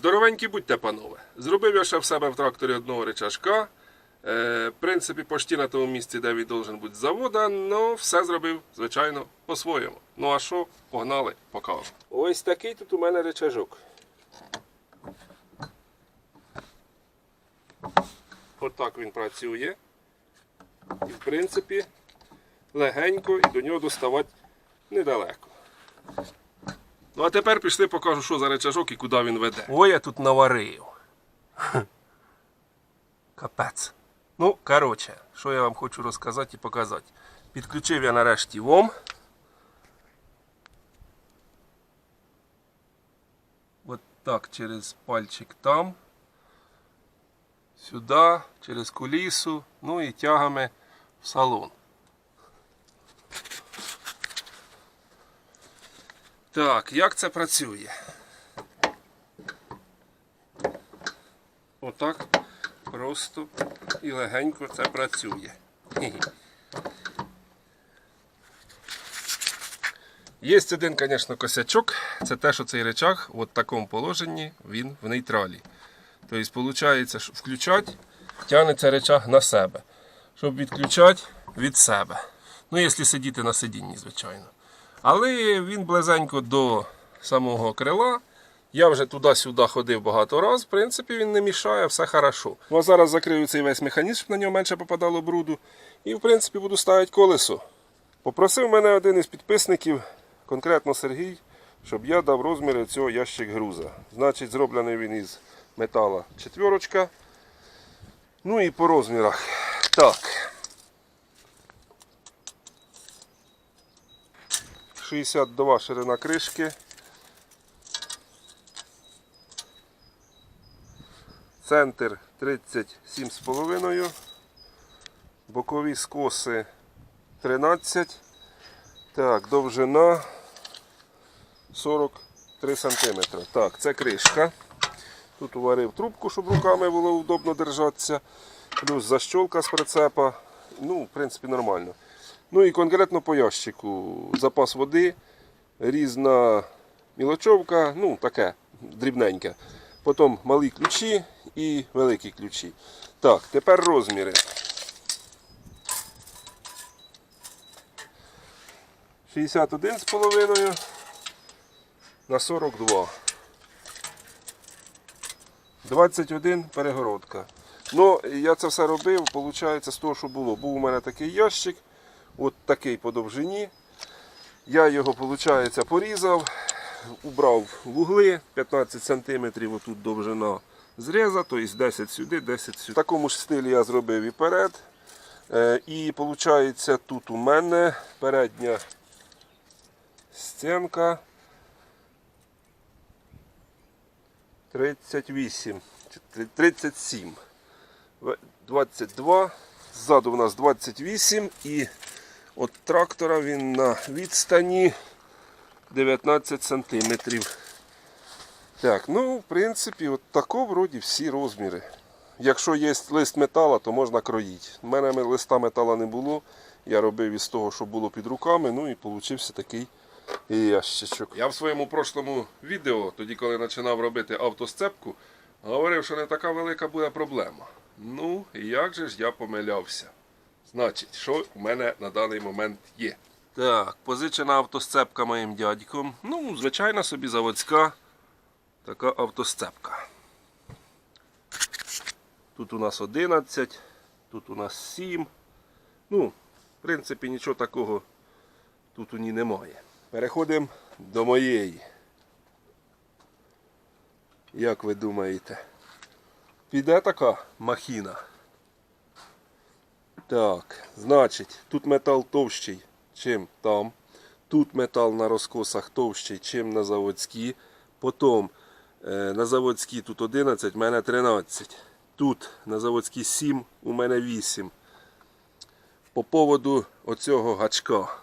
Здоровенькі будьте, панове. Зробив я ще в себе в тракторі одного речашка. Е, в принципі, почти на тому місці, де він должен бути з завода, але все зробив, звичайно, по-своєму. Ну а що, погнали, покажу. Ось такий тут у мене речажок. Отак він працює. І в принципі, легенько і до нього доставати недалеко. Ну а тепер пішли покажу, що за речажок і куди він веде. Ой, я тут наварив. Капець. Ну, коротше, що я вам хочу розказати і показати. Підключив я нарешті ВОМ. От так через пальчик там. Сюди, через кулісу, ну і тягами в салон. Так, як це працює? Отак просто і легенько це працює. Є один, звісно, косячок. Це те, що цей речах в такому положенні він в нейтралі. Тобто, виходить, що включати, тягнеться речах на себе. Щоб відключати від себе. Ну, якщо сидіти на сидінні, звичайно. Але він близенько до самого крила. Я вже туди-сюди ходив багато разів. В принципі, він не мішає, все хорошо. Ну, зараз закрию цей весь механізм, щоб на нього менше попадало бруду. І, в принципі, буду ставити колесо. Попросив мене один із підписників, конкретно Сергій, щоб я дав розміри цього ящик груза. Значить, зроблений він із метала четверочка. Ну і по розмірах. Так. 62 ширина кришки. Центр 37,5. Бокові скоси 13. Так, довжина 43 см. Так, це кришка. Тут уварив трубку, щоб руками було удобно держатися. Плюс защолка з прицепа. Ну, в принципі, нормально. Ну і конкретно по ящику. Запас води, різна мілочовка, ну таке дрібненьке. Потім малі ключі і великі ключі. Так, тепер розміри. 61,5 на 42. 21 перегородка. Ну, я це все робив, виходить, з того, що було. Був у мене такий ящик, от такий по довжині. Я його, виходить, порізав, убрав вугли 15 см, отут довжина зріза, тобто 10 сюди, 10 сюди. В такому ж стилі я зробив і перед. Е, І виходить, тут у мене передня стінка 38, 37, 22, ззаду у нас 28 і от трактора він на відстані 19 сантиметрів. Так, ну, в принципі, от тако вроді всі розміри. Якщо є лист метала, то можна кроїти. У мене листа метала не було. Я робив із того, що було під руками, ну і получився такий ящичок. Я в своєму прошлому відео, тоді коли починав робити автосцепку, говорив, що не така велика буде проблема. Ну, як же ж я помилявся. Значить, що в мене на даний момент є? Так, позичена автосцепка моїм дядьком. Ну, звичайна собі заводська така автосцепка. Тут у нас 11, тут у нас 7. Ну, в принципі, нічого такого тут у ній немає. Переходимо до моєї. Як ви думаєте? Піде така махіна? Так, значить, тут метал товщий, чим там. Тут метал на розкосах товщий, чим на заводській. Потім е, на заводській тут 11, в мене 13. Тут на заводській 7, у мене 8. По поводу оцього гачка.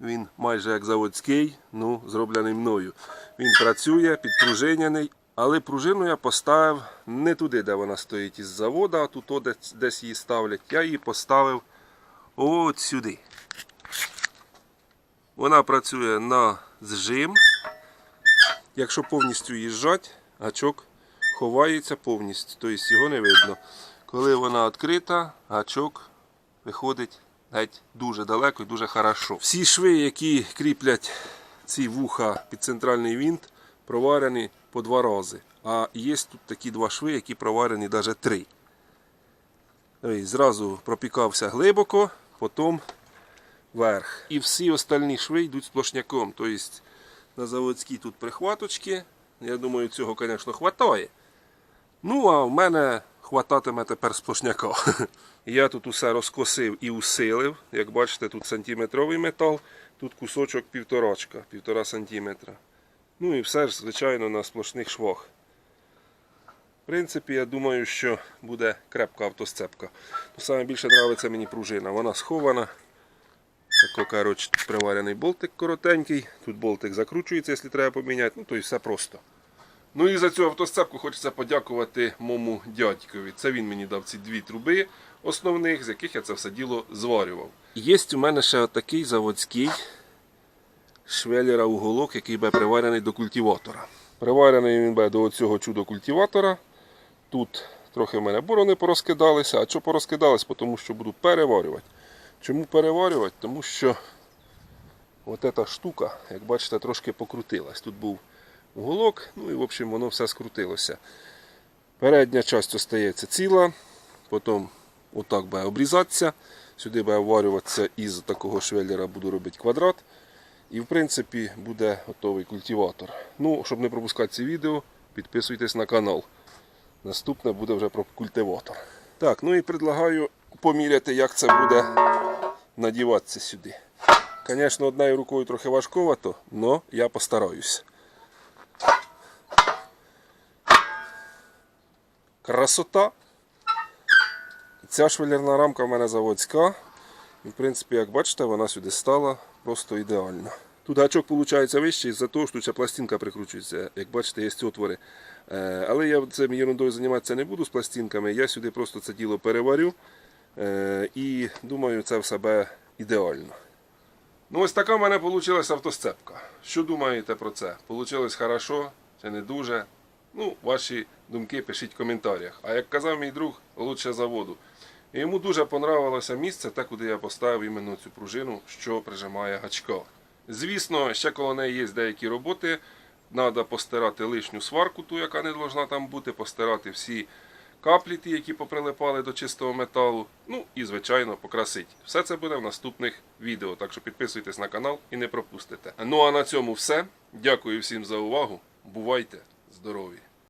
Він майже як заводський, ну, зроблений мною. Він працює, підпружиняний, але пружину я поставив не туди, де вона стоїть із заводу, а тут десь, її ставлять. Я її поставив от сюди. Вона працює на зжим. Якщо повністю їжджати, гачок ховається повністю, тобто його не видно. Коли вона відкрита, гачок виходить геть дуже далеко і дуже хорошо. Всі шви, які кріплять ці вуха під центральний винт, проварені по два рази. А є тут такі два шви, які проварені навіть три. Тобто Зразу пропікався глибоко, потім вверх. І всі остальні шви йдуть сплошняком. Тобто на заводській тут прихваточки. Я думаю, цього, звісно, вистачає. Ну, а в мене хвататиме тепер сплошняка. Я тут усе розкосив і усилив. Як бачите, тут сантиметровий метал, тут кусочок півторачка, півтора сантиметра. Ну і все ж, звичайно, на сплошних швах. В принципі, я думаю, що буде крепка автосцепка. Ну, Саме більше подобається мені пружина. Вона схована. Тако, коротше, приварений болтик коротенький. Тут болтик закручується, якщо треба поміняти. Ну, то і все просто. Ну і за цю автосцепку хочеться подякувати моєму дядькові. Це він мені дав ці дві труби основних, з яких я це все діло зварював. Є у мене ще отакий заводський швеллера уголок, який буде приварений до культиватора. Приварений він буде до цього чудо культиватора. Тут трохи в мене борони порозкидалися. А що порозкидались? Тому що буду переварювати. Чому переварювати? Тому що от ця штука, як бачите, трошки покрутилась. Тут був уголок, ну і в общем воно все скрутилося. Передня часть остається ціла, потім отак буде обрізатися. Сюди буде вварюватися із такого швеллера буду робити квадрат. І в принципі буде готовий культиватор. Ну, щоб не пропускати ці відео, підписуйтесь на канал. Наступне буде вже про культиватор. Так, ну і предлагаю поміряти, як це буде надіватися сюди. Звісно, однією рукою трохи важковато, але я постараюсь. Красота. Ця швелерна рамка в мене заводська. І, в принципі, як бачите, вона сюди стала просто ідеально. Тут гачок виходить вищий з-за того, що ця пластинка прикручується. Як бачите, є отвори. Е, Але я цим ерундою займатися не буду з пластинками. Я сюди просто це діло переварю. Е, І думаю, це в себе ідеально. Ну, ось така в мене вийшла автосцепка. Що думаєте про це? Получилось хорошо чи не дуже? Ну, ваші думки пишіть в коментарях. А як казав мій друг, лучше заводу. Йому дуже понравилося місце, те, куди я поставив іменно цю пружину, що прижимає гачка. Звісно, ще коло неї є деякі роботи. Треба постирати лишню сварку, ту, яка не повинна там бути, постирати всі каплі, ті, які поприлипали до чистого металу. Ну і, звичайно, покрасити. Все це буде в наступних відео. Так що підписуйтесь на канал і не пропустите. Ну а на цьому все. Дякую всім за увагу. Бувайте здорові!